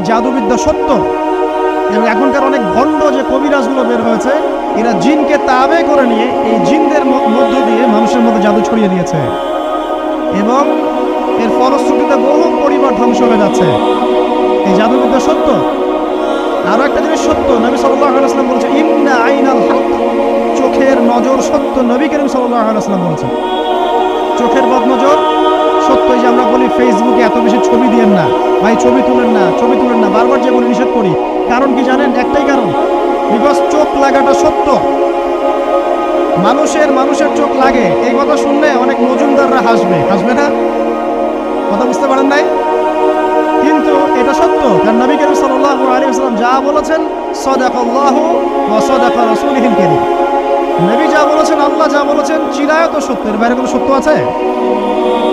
এই জাদুবিদ্যা সত্য। এবং এখনকার অনেক ভণ্ড যে কবিরাজগুলো বের হয়েছে, এরা জিনকে তাবে করে নিয়ে এই জিনদের মধ্য দিয়ে মানুষের মধ্যে জাদু ছড়িয়ে দিয়েছে। এবং এর ফলশ্রুতিতে বহু পরিবার ধ্বংস হয়ে যাচ্ছে। এই জাদুবিদ্যা সত্য। আরও একটা জিনিস সত্য, নবী সাল্লাহ বলেছে, ইন্না আইনাল চোখের নজর সত্য নবী করিম সাল্লাহ বলেছেন। চোখের বদনজর সত্য এই যে আমরা বলি ফেসবুকে এত বেশি ছবি দিয়েন না। ভাই, ছবি তুলেন না, ছবি তুলেন না। বারবার যে বলি নিষেধ করি। কারণ কি জানেন? একটাই কারণ। বিকজ চোখ লাগাটা সত্য। মানুষের মানুষের চোখ লাগে। এই কথা শুনলে অনেক মজুমদাররা হাসবে। হাসবে না? কথা বুঝতে পারেন নাই? কিন্তু এটা সত্য। কারণ নবী করিম সাল্লাল্লাহু আলাইহি ওয়াসাল্লাম যা বলেছেন, সাদাকাল্লাহু ওয়া সাদাকা রাসূলুহুল কারীম। নবী যা বলেছেন, আল্লাহ যা বলেছেন, চিরায়ত সত্য এর বাইরে কোনো সত্য আছে?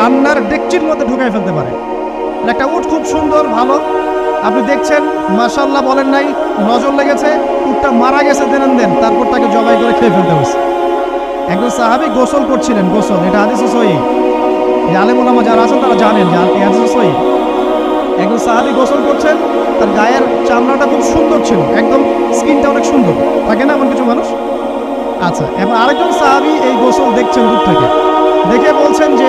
রান্নার ডেকচির মধ্যে ঢুকাই ফেলতে পারে। একটা উট খুব সুন্দর, ভালো। আপনি দেখছেন মাশাল্লাহ বলেন নাই, নজর লেগেছে, উটটা মারা গেছে দেন দেন তারপর তাকে জবাই করে খেয়ে ফেলতে হয়েছে। একজন সাহাবি গোসল করছিলেন, গোসল, এটা হাদিস সই আলেমুলামা যারা আছেন তারা জানেন যে হাদিস সই একজন সাহাবি গোসল করছেন, তার গায়ের চামড়াটা খুব সুন্দর ছিল, একদম স্কিনটা অনেক সুন্দর। থাকে না এমন কিছু মানুষ? আচ্ছা এবার আরেকজন সাহাবি এই গোসল দেখছেন দূর থেকে দেখে বলছেন যে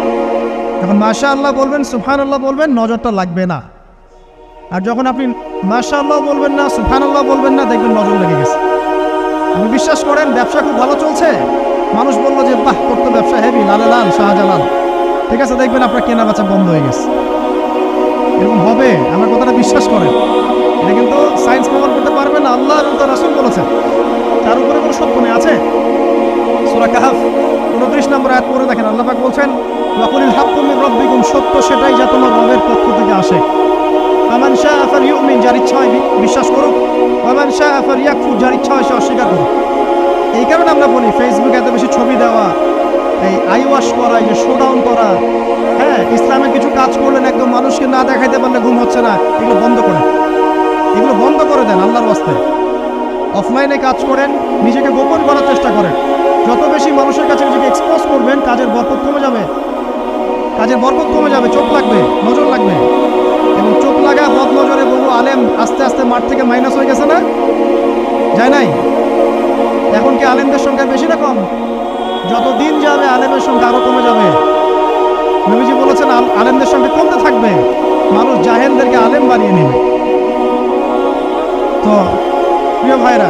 যখন মাশা আল্লাহ বলবেন সুফান আল্লাহ বলবেন, নজরটা লাগবে না। আর যখন আপনি মাশা আল্লাহ বলবেন না সুফান আল্লাহ বলবেন না, দেখবেন নজর লেগে গেছে। আপনি বিশ্বাস করেন, ব্যবসা খুব ভালো চলছে? মানুষ বলল যে, বাহ, তোর তো ব্যবসা হেভি লালে লাল, শাহজালাল। ঠিক আছে, দেখবেন আপনার কেনা বেচা বন্ধ হয়ে গেছে। এরকম হবে, আমার কথাটা বিশ্বাস করেন। এটা কিন্তু সায়েন্স প্রমাণ করতে পারবে না, আল্লাহ এবং তার রাসূল বলেছেন। তার উপরে কোনো সত্য নেই, আছে? সূরা কাহাফ, উনত্রিশ নম্বর আয়াত পড়ে দেখেন, আল্লাহ পাক বলছেন, ওয়াকুলিল হাক্কু মির রাব্বিকুম সত্য সেটাই যা তোমার রবের পক্ষ থেকে আসে। ফামান শাআ ফালইউমিন যার ইচ্ছা হয় বিশ্বাস করুক। ওয়ামান শাআ ফালইয়াকফুর যার ইচ্ছা হয় সে অস্বীকার করুক। এই কারণে আমরা বলি ফেসবুকে এত বেশি ছবি দেওয়া, এই আই ওয়াশ করা, এই যে শোডাউন করা হ্যাঁ ইসলামের কিছু কাজ করলেন একদম মানুষকে না দেখাইতে পারলে ঘুম হচ্ছে না, এগুলো বন্ধ করেন। এগুলো বন্ধ করে দেন আল্লাহর বাস্তে অফলাইনে কাজ করেন, নিজেকে গোপন করার চেষ্টা করেন। যত বেশি মানুষের কাছে নিজেকে এক্সপোজ করবেন, কাজের বরকত কমে যাবে। কাজের বরকত কমে যাবে, চোখ লাগবে, নজর লাগবে। এবং চোখ লাগা বদ নজরে বহু আলেম আস্তে আস্তে মাঠ থেকে মাইনাস হয়ে গেছে না? যায় নাই? এখন কি আলেমদের সংখ্যা বেশি না কম? যত দিন যাবে, আলেমের সংখ্যা আরও কমে যাবে। নবীজি বলেছেন, আল- আলেমদের সংখ্যা কমতে থাকবে। মানুষ জাহেলদেরকে আলেম বানিয়ে নেবে। তো, প্রিয় ভাইরা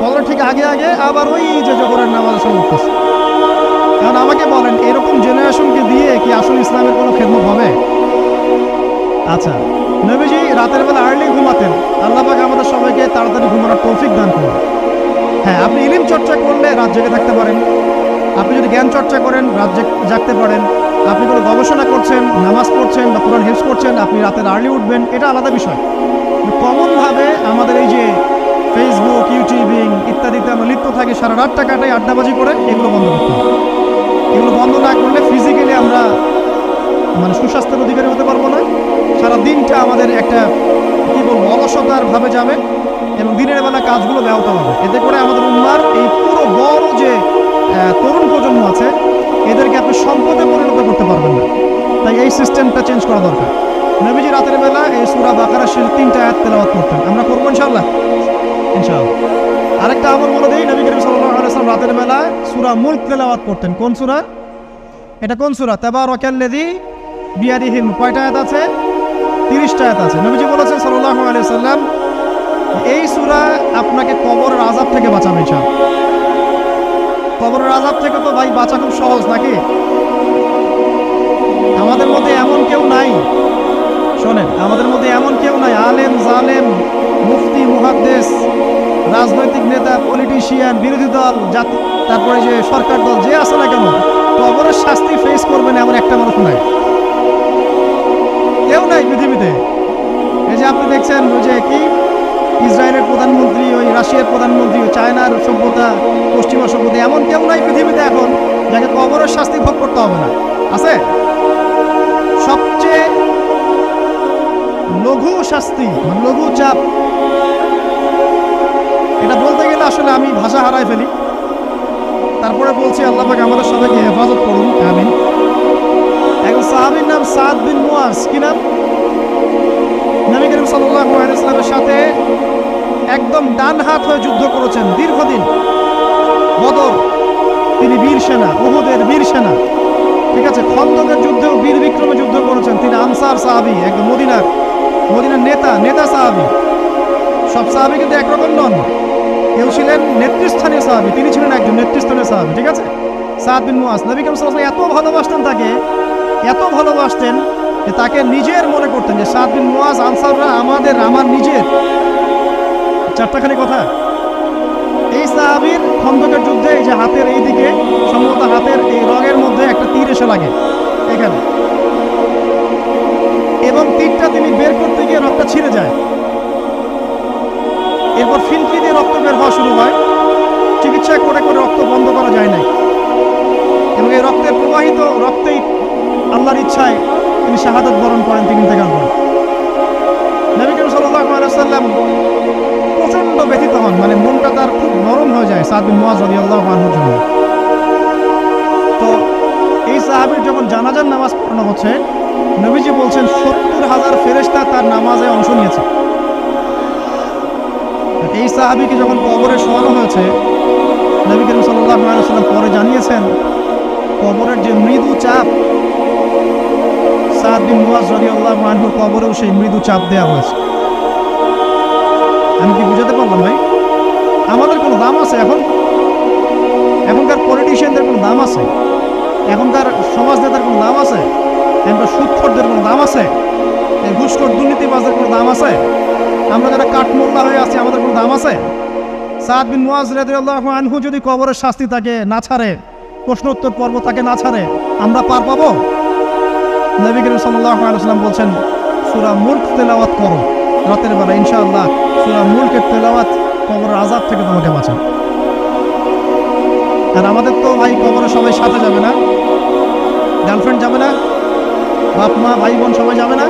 ফজরের ঠিক আগে আগে, আবার ওই যে জহরের নামাজ এসে উঠতেছে কারণ আমাকে বলেন, এরকম জেনারেশনকে দিয়ে কি আসল ইসলামের কোনো খেদমত হবে? আচ্ছা নবীজি রাতের বেলা আর্লি ঘুমাতেন। আল্লাহ পাক আমাদের সবাইকে তাড়াতাড়ি ঘুমানোর তৌফিক দান করুন। হ্যাঁ আপনি ইলিম চর্চা করলে রাত জেগে থাকতে পারেন। আপনি যদি জ্ঞান চর্চা করেন, রাত জেগ- জাগতে পারেন। আপনি কোনো গবেষণা করছেন, নামাজ পড়ছেন বা কোরআন হেল্প করছেন, আপনি রাতের আর্লি উঠবেন, এটা আলাদা বিষয়। কমনভাবে আমাদের থাকি সারা রাতটা কাটাই আড্ডাবাজি করে, এগুলো বন্ধ করতে এগুলো বন্ধ না করলে ফিজিক্যালি আমরা মানে সুস্বাস্থ্যের অধিকারী হতে পারব না। সারা দিনটা আমাদের একটা, কি বলব, অলসতার ভাবে যাবে এবং দিনের বেলা কাজগুলো ব্যাহত হবে। এতে করে আমাদের উন্মার এই পুরো বড় যে তরুণ প্রজন্ম আছে, এদেরকে আপনি সম্পদে পরিণত করতে পারবেন না। তাই এই সিস্টেমটা চেঞ্জ করা দরকার। নবীজি রাতের বেলা এই সুরা বাকারা তিনটা আয়াত তেলাওয়াত করতেন। আমরা করব ইনশাল্লাহ ইনশাআল্লাহ। আরেকটা আমল বলে দিই, নবী করিম সাল্লাল্লাহু আলাইহি রাতের বেলা সুরা মুলক তেলাওয়াত করতেন। কোন সুরা? এটা কোন সূরা? তাবারাকাল্লাযী বিয়াদিহিল মুলক। কয়টা আয়াত আছে? 30টা আয়াত আছে। নবীজি বলেছেন সাল্লাহ আলাইহি ওয়াসাল্লাম, এই সুরা আপনাকে কবরের আযাব থেকে বাঁচাবে ইনশাআল্লাহ। কবরের আযাব থেকে তো ভাই বাঁচা খুব সহজ নাকি? আমাদের মধ্যে এমন কেউ নাই। শোনেন, আমাদের মধ্যে এমন কেউ নাই, আলেম, জালেম, মুফতি, মুহাদ্দেস রাজনৈতিক নেতা পলিটিশিয়ান বিরোধী দল, জাতি, তারপরে যে সরকার দল যে আছে না কেন কবরের শাস্তি ফেস করবেন এমন একটা মানুষ নাই। কেউ নাই পৃথিবীতে। এই যে আপনি দেখছেন যে কি? ইসরায়েলের প্রধানমন্ত্রী, ওই রাশিয়ার প্রধানমন্ত্রী চায়নার সভ্যতা, পশ্চিমা সভ্যতা, এমন কেউ নাই পৃথিবীতে এখন, যাকে কবরের শাস্তি ভোগ করতে হবে না। আছে? সবচেয়ে লঘু শাস্তি, লঘু চাপ এটা বলতে গেলে আসলে আমি ভাষা হারাই ফেলি। তারপরে বলছি, আল্লাহ পাক আমাদের সবাইকে হেফাজত করুন, আমিন। একজন সাহাবীর নাম সাদ বিন মুয়াজ, কি নাম? নবী করিম সাল্লাল্লাহু আলাইহি ওয়াসাল্লামের সাথে একদম ডান হাত হয়ে যুদ্ধ করেছেন, দীর্ঘদিন। বদর, তিনি বীর সেনা, উহুদের বীর সেনা। ঠিক আছে, খন্দকের যুদ্ধেও বীর বিক্রমে যুদ্ধ করেছেন, তিনি আনসার সাহাবি, একদম মদিনার মদিনার নেতা নেতা সাহাবি। সব সাহাবি কিন্তু একরকম নন। কেউ ছিলেন নেতৃস্থানীয় সাহাবি। তিনি ছিলেন একজন নেতৃস্থানীয় সাহাবি, ঠিক আছে? সাদ বিন মুয়াজ নবী আলাইহি ওয়াসাল্লাম এত ভালোবাসতেন তাকে, এত ভালোবাসতেন যে তাকে নিজের মনে করতেন যে সাদ বিন মুয়াজ আনসাররা আমাদের, আমার নিজের। চারটাখানি কথা। এই সাহাবির খন্দকের যুদ্ধে এই যে হাতের এই দিকে সম্ভবত হাতের এই রগের মধ্যে একটা তীর এসে লাগে, এখানে। এবং তীরটা তিনি বের করতে গিয়ে রক্তটা ছিঁড়ে যায়। এরপর ফিনকি দিয়ে রক্ত বের হওয়া শুরু হয়। চিকিৎসা করে করে রক্ত বন্ধ করা যায় নাই। এবং এই রক্তের প্রবাহিত রক্তেই আল্লাহর ইচ্ছায় তিনি শাহাদত বরণ করেন, তিনি ইন্তেকাল করেন নবী সাল্লাম ব্যথিত হন মানে মনটা তার খুব নরম হয়ে যায় সাদ বিন মুয়াজ রাদিয়াল্লাহু আনহুর জন্য। তো এই সাহাবীর যখন জানাজার নামাজ পড়ানো হচ্ছে, নবীজি বলছেন, সত্তর হাজার ফেরেশতা তার নামাজে অংশ নিয়েছে। এই সাহাবীকে যখন কবরে শোয়ানো হয়েছে, নবী করিম সাল্লাম পরে জানিয়েছেন, কবরের যে মৃদু চাপ, সাদ বিন মুয়াজ রাদিয়াল্লাহু আনহুর কবরেও সেই মৃদু চাপ দেওয়া হয়েছে। আমি কি বুঝাতে পারলাম ভাই? আমাদের কোনো দাম আছে এখন? এখনকার পলিটিশিয়ানদের কোনো দাম আছে? এখনকার সমাজ নেতার কোনো দাম আছে? এখনকার সুৎখরদের কোনো দাম আছে? ঘুষখোর দুর্নীতিবাজদের কোনো দাম আছে? আমরা যারা কাঠমোল্লা হয়ে আছি, আমাদের কোনো দাম আছে? সাদ বিন মুয়াজ রাদিয়াল্লাহু আনহু যদি কবরের শাস্তি তাকে না ছাড়ে, প্রশ্ন উত্তর পর্ব তাকে না ছাড়ে, আমরা পার পাবো? নবী করিম সাল্লাল্লাহু আলাইহি বলছেন, সুরা মুলক তেলাওয়াত করো, রাতের বেলা, ইনশাআল্লাহ, সূরা মুলকের তেলাওয়াত কবরের আযাব থেকে তোমাকে বাঁচাবে। আর আমাদের তো ভাই কবরে সবাই সাথে যাবে না। গার্লফ্রেন্ড যাবে না। বাপ, মা, ভাই, বোন সবাই যাবে না।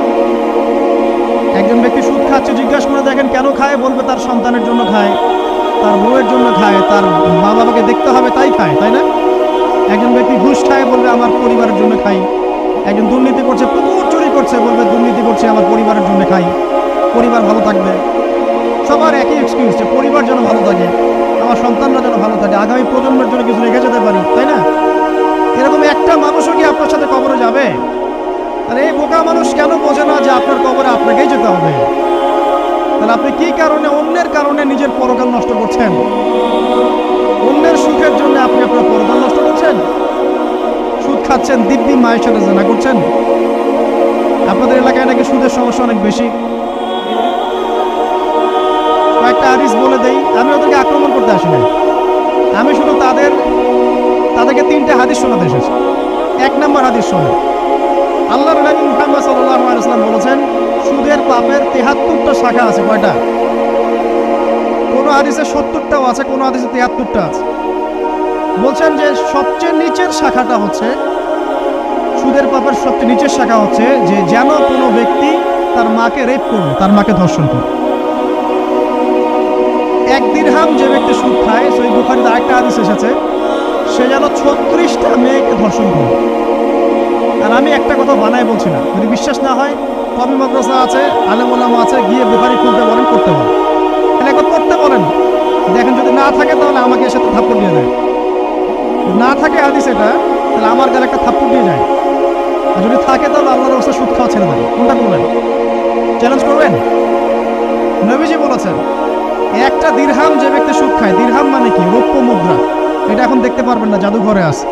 একজন ব্যক্তি সুদ খাচ্ছে, জিজ্ঞাসা করে দেখেন কেন খায়, বলবে তার সন্তানের জন্য খায়, তার বউয়ের জন্য খায়, তার মা বাবাকে দেখতে হবে, তাই খায়, তাই না? একজন ব্যক্তি ঘুষ খায়, বলবে আমার পরিবারের জন্য খাই। একজন দুর্নীতি করছে, প্রচুর চুরি করছে, বলবে দুর্নীতি করছে, আমার পরিবারের জন্য খাই। পরিবার ভালো থাকবে। সবার একই এক্সকিউজ যে পরিবার যেন ভালো থাকে, আমার সন্তানরা যেন ভালো থাকে। আগামী প্রজন্মের জন্য কিছু রেখে যেতে পারি, তাই না? এরকম একটা মানুষও কি আপনার সাথে কবরে যাবে? আর এই বোকা মানুষ কেন বোঝে না যে আপনার কবরে আপনাকেই যেতে হবে? তাহলে আপনি কি কারণে, অন্যের কারণে নিজের পরকাল নষ্ট করছেন? অন্যের সুখের জন্য আপনি আপনার পরকাল নষ্ট করছেন? সুদ খাচ্ছেন, দিব্যি মায়ের সাথে জানা করছেন? আপনাদের এলাকায় নাকি সুদের সমস্যা অনেক বেশি? কয়েকটা হাদিস বলে দেই, আমি ওদেরকে আক্রমণ করতে আসি নাই। আমি শুধু তাদের, তাদেরকে তিনটে হাদিস শোনাতে এসেছি। এক নম্বর হাদিস শোনে আল্লাহ নবী মুহাম্মদ সাল্লাল্লাহু আলাইহি ওয়াসাল্লাম বলেছেন, সুদের পাপের তেহাত্তরটা শাখা আছে, কয়টা? কোনো হাদিসে সত্তরটাও আছে, কোনো হাদিসে তেহাত্তরটা আছে। বলছেন যে সবচেয়ে নিচের শাখাটা হচ্ছে, সুদের পাপের সবচেয়ে নিচের শাখা হচ্ছে যে যেন কোনো ব্যক্তি তার মাকে রেপ করল, তার মাকে ধর্ষণ করল। এক দিরহাম যে ব্যক্তি সুদ খায়, সেই বুখারিতে আরেকটা আদেশ এসেছে, সে যেন ছত্রিশটা মেয়েকে ধর্ষণ করল। আর আমি একটা কথা বানাই বলছি না। যদি বিশ্বাস না হয়, কবি মাদ্রাসা আছে আলেমুল্লাম আছে, গিয়ে বুখারি খুলতে বলেন, করতে বলেন। তাহলে একবার করতে বলেন। দেখেন যদি না থাকে, তাহলে আমাকে এর সাথে থাপ্পড় দিয়ে দেয়। না থাকে হাদিস এটা, তাহলে আমার গালে একটা থাপ্পড় দিয়ে যায়। আর যদি থাকে, তাহলে আল্লাহর অবস্থা সুদ খাওয়া ছেড়ে দেবে কোনটা করবেন। চ্যালেঞ্জ করবেন? নবীজি বলেছেন, একটা দিরহাম যে ব্যক্তি সুদ খায়, দিরহাম মানে কি? রৌপ্য মুদ্রা। এটা এখন দেখতে পারবেন না, জাদুঘরে আছে।